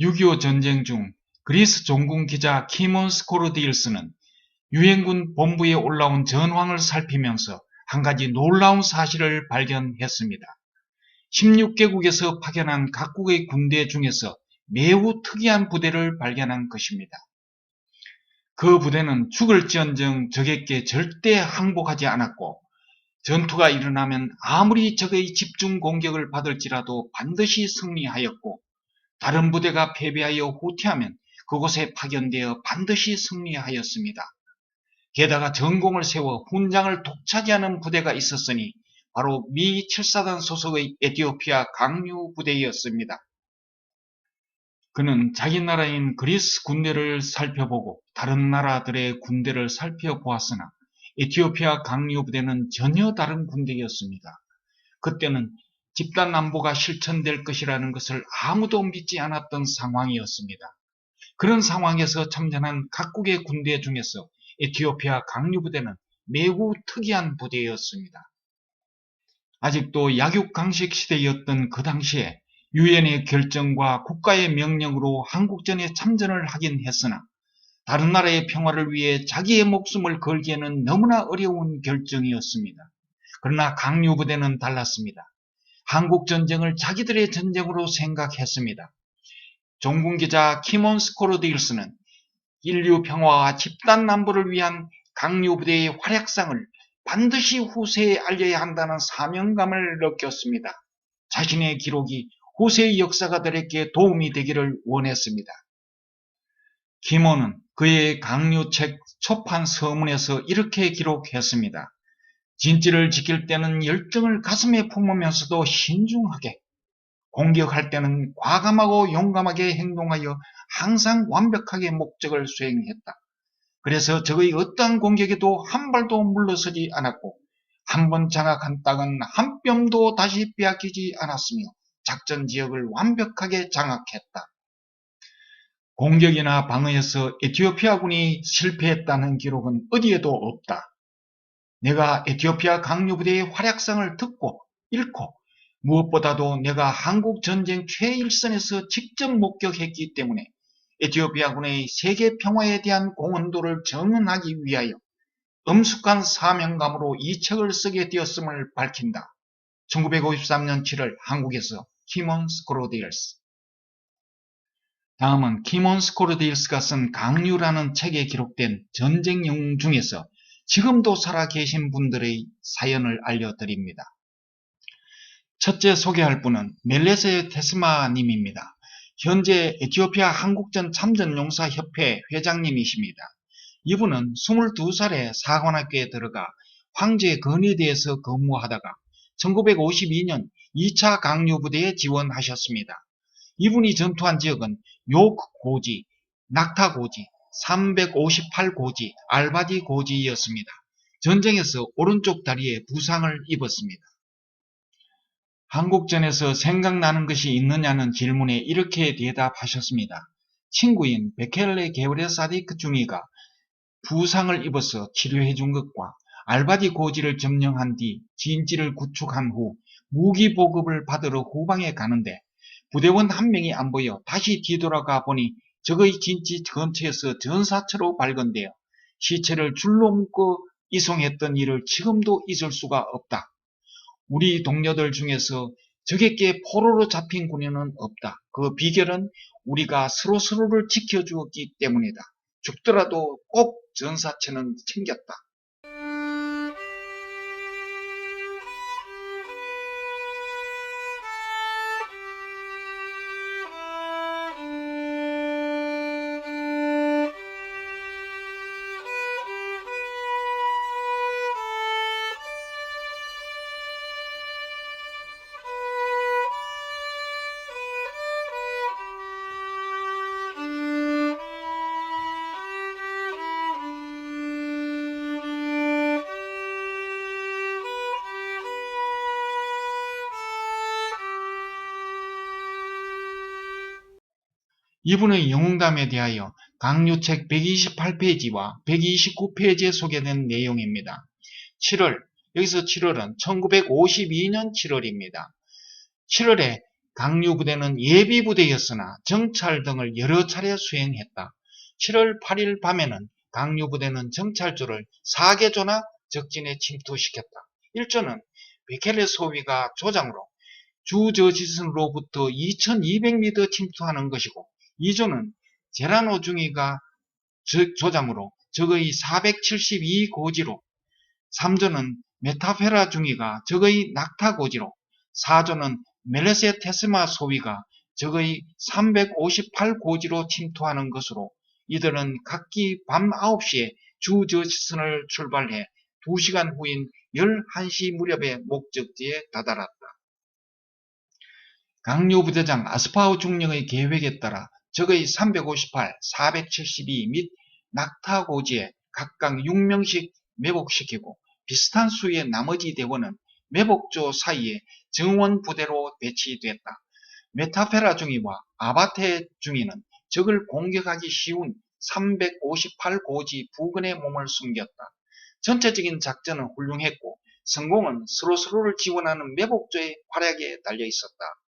6.25 전쟁 중 그리스 종군 기자 키몬 스코르디일스는 유엔군 본부에 올라온 전황을 살피면서 한 가지 놀라운 사실을 발견했습니다. 16개국에서 파견한 각국의 군대 중에서 매우 특이한 부대를 발견한 것입니다. 그 부대는 죽을지언정 적에게 절대 항복하지 않았고 전투가 일어나면 아무리 적의 집중 공격을 받을지라도 반드시 승리하였고 다른 부대가 패배하여 후퇴하면 그곳에 파견되어 반드시 승리하였습니다. 게다가 전공을 세워 훈장을 독차지하는 부대가 있었으니 바로 미 7사단 소속의 에티오피아 강류 부대였습니다. 그는 자기 나라인 그리스 군대를 살펴보고 다른 나라들의 군대를 살펴보았으나 에티오피아 강류 부대는 전혀 다른 군대였습니다. 그때는 집단 안보가 실천될 것이라는 것을 아무도 믿지 않았던 상황이었습니다. 그런 상황에서 참전한 각국의 군대 중에서 에티오피아 강류부대는 매우 특이한 부대였습니다. 아직도 약육강식 시대였던 그 당시에 유엔의 결정과 국가의 명령으로 한국전에 참전을 하긴 했으나 다른 나라의 평화를 위해 자기의 목숨을 걸기에는 너무나 어려운 결정이었습니다. 그러나 강류부대는 달랐습니다. 한국전쟁을 자기들의 전쟁으로 생각했습니다. 종군기자 키몬 스코르디일스는 인류 평화와 집단 남부를 위한 강요부대의 활약상을 반드시 후세에 알려야 한다는 사명감을 느꼈습니다. 자신의 기록이 후세의 역사가들에게 도움이 되기를 원했습니다. 김호는 그의 강요책 초판 서문에서 이렇게 기록했습니다. 진지를 지킬 때는 열정을 가슴에 품으면서도 신중하게, 공격할 때는 과감하고 용감하게 행동하여 항상 완벽하게 목적을 수행했다. 그래서 적의 어떠한 공격에도 한 발도 물러서지 않았고 한 번 장악한 땅은 한 뼘도 다시 빼앗기지 않았으며 작전 지역을 완벽하게 장악했다. 공격이나 방어에서 에티오피아군이 실패했다는 기록은 어디에도 없다. 내가 에티오피아 강요부대의 활약상을 듣고 읽고 무엇보다도 내가 한국 전쟁 최일선에서 직접 목격했기 때문에 에티오피아군의 세계 평화에 대한 공헌도를 정언하기 위하여 엄숙한 사명감으로 이 책을 쓰게 되었음을 밝힌다. 1953년 7월 한국에서 키몬 스코로디일스 다음은 키몬 스코르디일스가 쓴 강류라는 책에 기록된 전쟁 영웅 중에서 지금도 살아계신 분들의 사연을 알려드립니다. 첫째 소개할 분은 멜레세 테스마 님입니다. 현재 에티오피아 한국전 참전용사협회 회장님이십니다. 이분은 22살에 사관학교에 들어가 황제 건의대에서 근무하다가 1952년 2차 강류부대에 지원하셨습니다. 이분이 전투한 지역은 욕고지, 낙타 고지, 358고지, 알바디 고지였습니다. 전쟁에서 오른쪽 다리에 부상을 입었습니다. 한국전에서 생각나는 것이 있느냐는 질문에 이렇게 대답하셨습니다. 친구인 베켈레 게브레 사디크 중이가 부상을 입어서 치료해 준 것과 알바디 고지를 점령한 뒤 진지를 구축한 후 무기 보급을 받으러 후방에 가는데 부대원 한 명이 안 보여 다시 뒤돌아가 보니 적의 진지 근처에서 전사체로 발견되어 시체를 줄로 묶어 이송했던 일을 지금도 잊을 수가 없다. 우리 동료들 중에서 적에게 포로로 잡힌 군인은 없다. 그 비결은 우리가 서로 서로를 지켜주었기 때문이다. 죽더라도 꼭 전사체는 챙겼다. 이분의 영웅담에 대하여 강요책 128페이지와 129페이지에 소개된 내용입니다. 7월, 여기서 7월은 1952년 7월입니다. 7월에 강류부대는 예비부대였으나 정찰 등을 여러 차례 수행했다. 7월 8일 밤에는 강류부대는 정찰조를 4개조나 적진에 침투시켰다. 1조는 베켈레 소위가 조장으로 주저지선으로부터 2200m 침투하는 것이고 2조는 제라노 중위가 조장으로 적의 472고지로 3조는 메타페라 중위가 적의 낙타고지로 4조는 멜레세 테스마 소위가 적의 358고지로 침투하는 것으로 이들은 각기 밤 9시에 주저지선을 출발해 2시간 후인 11시 무렵에 목적지에 다다랐다. 강요 부대장 아스파우 중령의 계획에 따라 적의 358, 472 및 낙타고지에 각각 6명씩 매복시키고 비슷한 수의 나머지 대원은 매복조 사이에 정원 부대로 배치됐다. 메타페라 중위와 아바테 중위는 적을 공격하기 쉬운 358고지 부근에 몸을 숨겼다. 전체적인 작전은 훌륭했고 성공은 서로서로를 지원하는 매복조의 활약에 달려 있었다.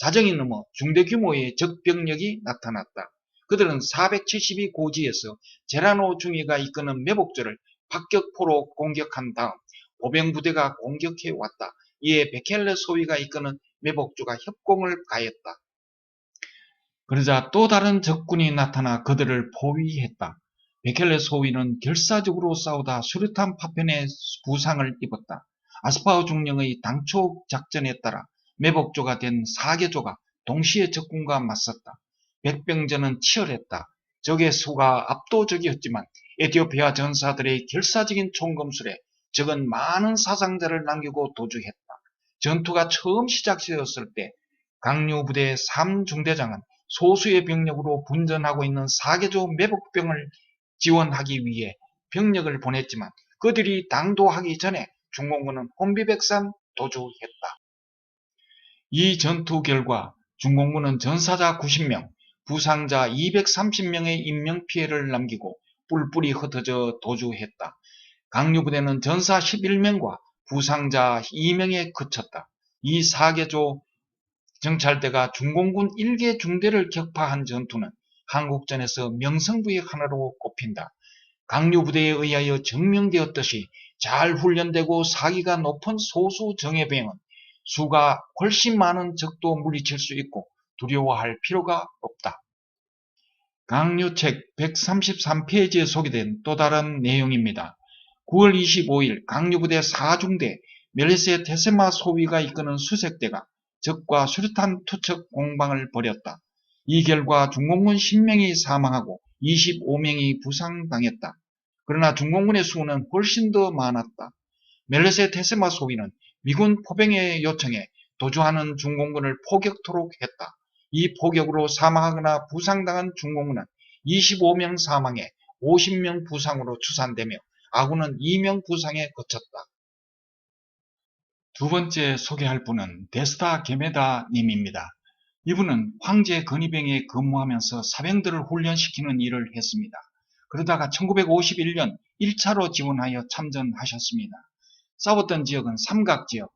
자정이 넘어 중대 규모의 적병력이 나타났다. 그들은 472 고지에서 제라노 중위가 이끄는 매복조를 박격포로 공격한 다음 보병부대가 공격해 왔다. 이에 베켈레 소위가 이끄는 매복조가 협공을 가했다. 그러자 또 다른 적군이 나타나 그들을 포위했다. 베켈레 소위는 결사적으로 싸우다 수류탄 파편에 부상을 입었다. 아스파우 중령의 당초 작전에 따라 매복조가 된 4개조가 동시에 적군과 맞섰다. 백병전은 치열했다. 적의 수가 압도적이었지만 에티오피아 전사들의 결사적인 총검술에 적은 많은 사상자를 남기고 도주했다. 전투가 처음 시작되었을 때 강류부대 3중대장은 소수의 병력으로 분전하고 있는 4개조 매복병을 지원하기 위해 병력을 보냈지만 그들이 당도하기 전에 중공군은 혼비백산 도주했다. 이 전투 결과 중공군은 전사자 90명, 부상자 230명의 인명피해를 남기고 뿔뿔이 흩어져 도주했다. 강류부대는 전사 11명과 부상자 2명에 그쳤다. 이 4개조 정찰대가 중공군 1개 중대를 격파한 전투는 한국전에서 명성부의 하나로 꼽힌다. 강류부대에 의하여 증명되었듯이 잘 훈련되고 사기가 높은 소수 정예병은 수가 훨씬 많은 적도 물리칠 수 있고 두려워할 필요가 없다. 강류책 133페이지에 소개된 또 다른 내용입니다. 9월 25일 강류부대 4중대 멜리세 테세마 소위가 이끄는 수색대가 적과 수류탄 투척 공방을 벌였다. 이 결과 중공군 10명이 사망하고 25명이 부상당했다. 그러나 중공군의 수는 훨씬 더 많았다. 멜레세 테세마 소위는 미군 포병의 요청에 도주하는 중공군을 포격토록 했다. 이 포격으로 사망하거나 부상당한 중공군은 25명 사망에 50명 부상으로 추산되며 아군은 2명 부상에 그쳤다. 두 번째 소개할 분은 데스타 게메다 님입니다. 이분은 황제 건의병에 근무하면서 사병들을 훈련시키는 일을 했습니다. 그러다가 1951년 1차로 지원하여 참전하셨습니다. 싸웠던 지역은 삼각지역,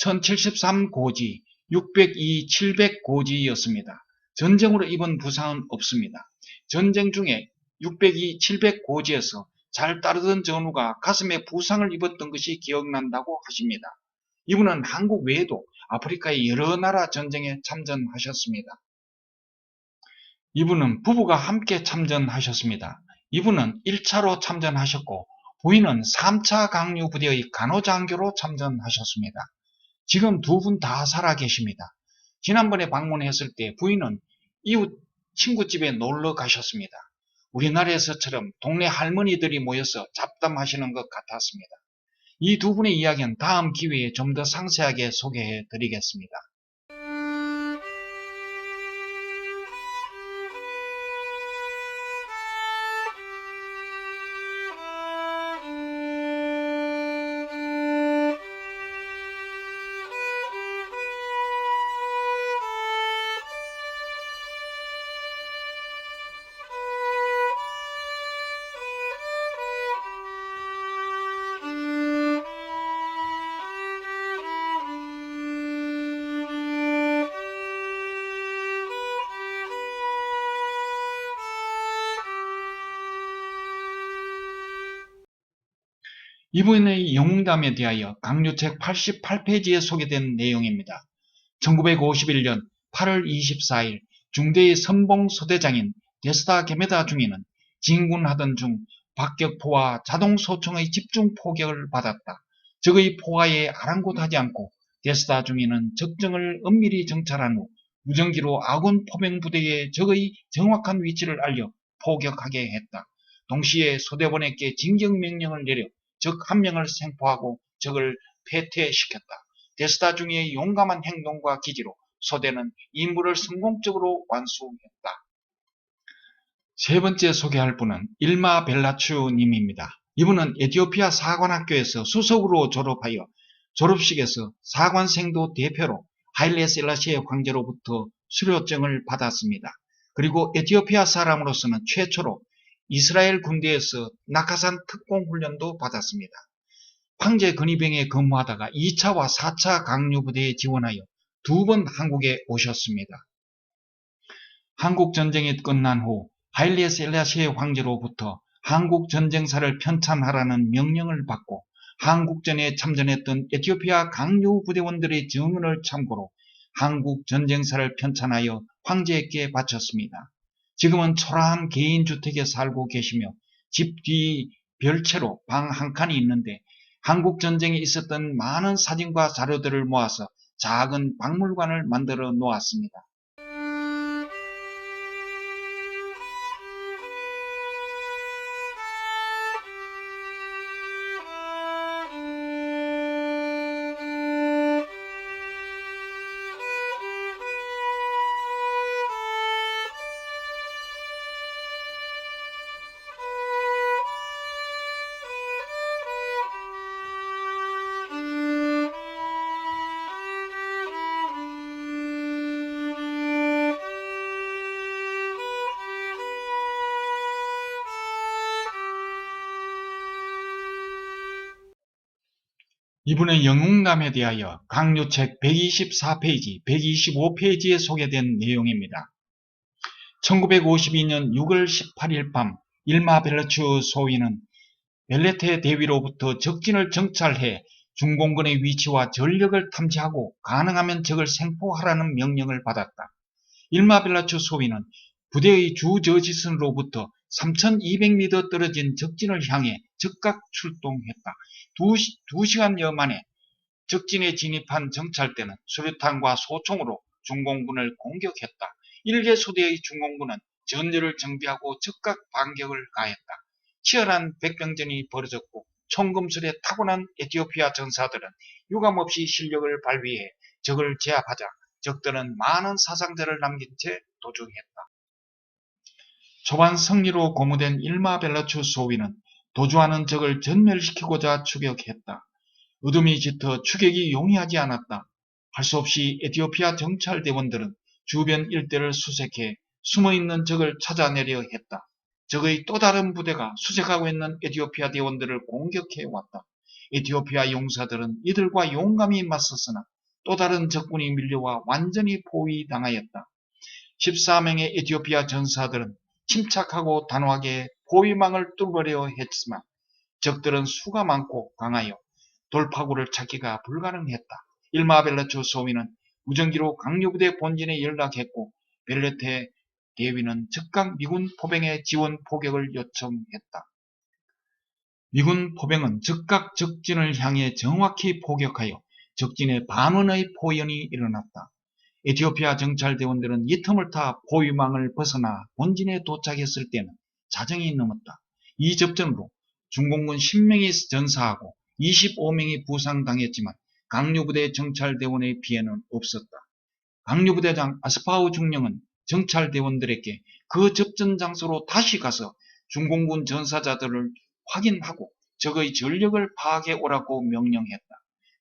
1073고지, 602, 700고지였습니다. 전쟁으로 입은 부상은 없습니다. 전쟁 중에 602, 700고지에서 잘 따르던 전우가 가슴에 부상을 입었던 것이 기억난다고 하십니다. 이분은 한국 외에도 아프리카의 여러 나라 전쟁에 참전하셨습니다. 이분은 부부가 함께 참전하셨습니다. 이분은 1차로 참전하셨고 부인은 3차 강류 부대의 간호장교로 참전하셨습니다. 지금 두 분 다 살아계십니다. 지난번에 방문했을 때 부인은 이웃 친구집에 놀러 가셨습니다. 우리나라에서처럼 동네 할머니들이 모여서 잡담하시는 것 같았습니다. 이 두 분의 이야기는 다음 기회에 좀 더 상세하게 소개해 드리겠습니다. 이분의 영웅담에 대하여 강요책 88페이지에 소개된 내용입니다. 1951년 8월 24일 중대의 선봉 소대장인 데스다 게메다 중위는 진군하던 중 박격포와 자동소총의 집중 포격을 받았다. 적의 포화에 아랑곳하지 않고 데스다 중위는 적정을 은밀히 정찰한 후 무전기로 아군 포병부대의 적의 정확한 위치를 알려 포격하게 했다. 동시에 소대원에게 진격명령을 내려 적한 명을 생포하고 적을 패퇴시켰다. 데스다 중위의 용감한 행동과 기지로 소대는 임무를 성공적으로 완수했다. 세 번째 소개할 분은 일마 벨라추 님입니다. 이분은 에티오피아 사관학교에서 수석으로 졸업하여 졸업식에서 사관생도 대표로 하일레 셀라시의 황제로부터 수료증을 받았습니다. 그리고 에티오피아 사람으로서는 최초로 이스라엘 군대에서 낙하산 특공훈련도 받았습니다. 황제 근위병에 근무하다가 2차와 4차 강류부대에 지원하여 두 번 한국에 오셨습니다. 한국전쟁이 끝난 후 하일리에 셀라시의 황제로부터 한국전쟁사를 편찬하라는 명령을 받고 한국전에 참전했던 에티오피아 강요 부대원들의 증언을 참고로 한국전쟁사를 편찬하여 황제에게 바쳤습니다. 지금은 초라한 개인주택에 살고 계시며 집 뒤 별채로 방 한 칸이 있는데 한국전쟁에 있었던 많은 사진과 자료들을 모아서 작은 박물관을 만들어 놓았습니다. 이분의 영웅감에 대하여 강요책 124페이지, 125페이지에 소개된 내용입니다. 1952년 6월 18일 밤 일마 벨라추 소위는 벨레테 대위로부터 적진을 정찰해 중공군의 위치와 전력을 탐지하고 가능하면 적을 생포하라는 명령을 받았다. 일마 벨라추 소위는 부대의 주저지선으로부터 3200m 떨어진 적진을 향해 즉각 출동했다. 두, 두 시간여 만에 적진에 진입한 정찰대는 수류탄과 소총으로 중공군을 공격했다. 일개 소대의 중공군은 전열을 정비하고 즉각 반격을 가했다. 치열한 백병전이 벌어졌고 총금술에 타고난 에티오피아 전사들은 유감없이 실력을 발휘해 적을 제압하자 적들은 많은 사상자를 남긴 채 도주했다. 초반 승리로 고무된 일마 벨라추 소위는 도주하는 적을 전멸시키고자 추격했다. 어둠이 짙어 추격이 용이하지 않았다. 할 수 없이 에티오피아 정찰대원들은 주변 일대를 수색해 숨어있는 적을 찾아내려 했다. 적의 또 다른 부대가 수색하고 있는 에티오피아 대원들을 공격해 왔다. 에티오피아 용사들은 이들과 용감히 맞섰으나 또 다른 적군이 밀려와 완전히 포위당하였다. 14명의 에티오피아 전사들은 침착하고 단호하게 포위망을 뚫으려 했지만 적들은 수가 많고 강하여 돌파구를 찾기가 불가능했다. 일마 벨라초 소위는 무전기로 강요부대 본진에 연락했고 벨레테 대위는 즉각 미군 포병의 지원 포격을 요청했다. 미군 포병은 즉각 적진을 향해 정확히 포격하여 적진의 반원의 포연이 일어났다. 에티오피아 정찰대원들은 이 틈을 타 포위망을 벗어나 본진에 도착했을 때는 자정이 넘었다. 이 접전으로 중공군 10명이 전사하고 25명이 부상당했지만 강류부대 정찰대원의 피해는 없었다. 강류부대장 아스파우 중령은 정찰대원들에게 그 접전 장소로 다시 가서 중공군 전사자들을 확인하고 적의 전력을 파악해 오라고 명령했다.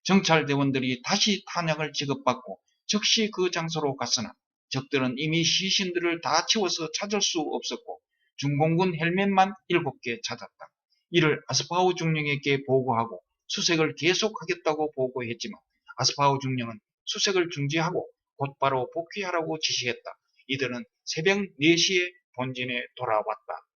정찰대원들이 다시 탄약을 지급받고 즉시 그 장소로 갔으나 적들은 이미 시신들을 다 치워서 찾을 수 없었고 중공군 헬멧만 7개 찾았다. 이를 아스파우 중령에게 보고하고 수색을 계속하겠다고 보고했지만 아스파우 중령은 수색을 중지하고 곧바로 복귀하라고 지시했다. 이들은 새벽 4시에 본진에 돌아왔다.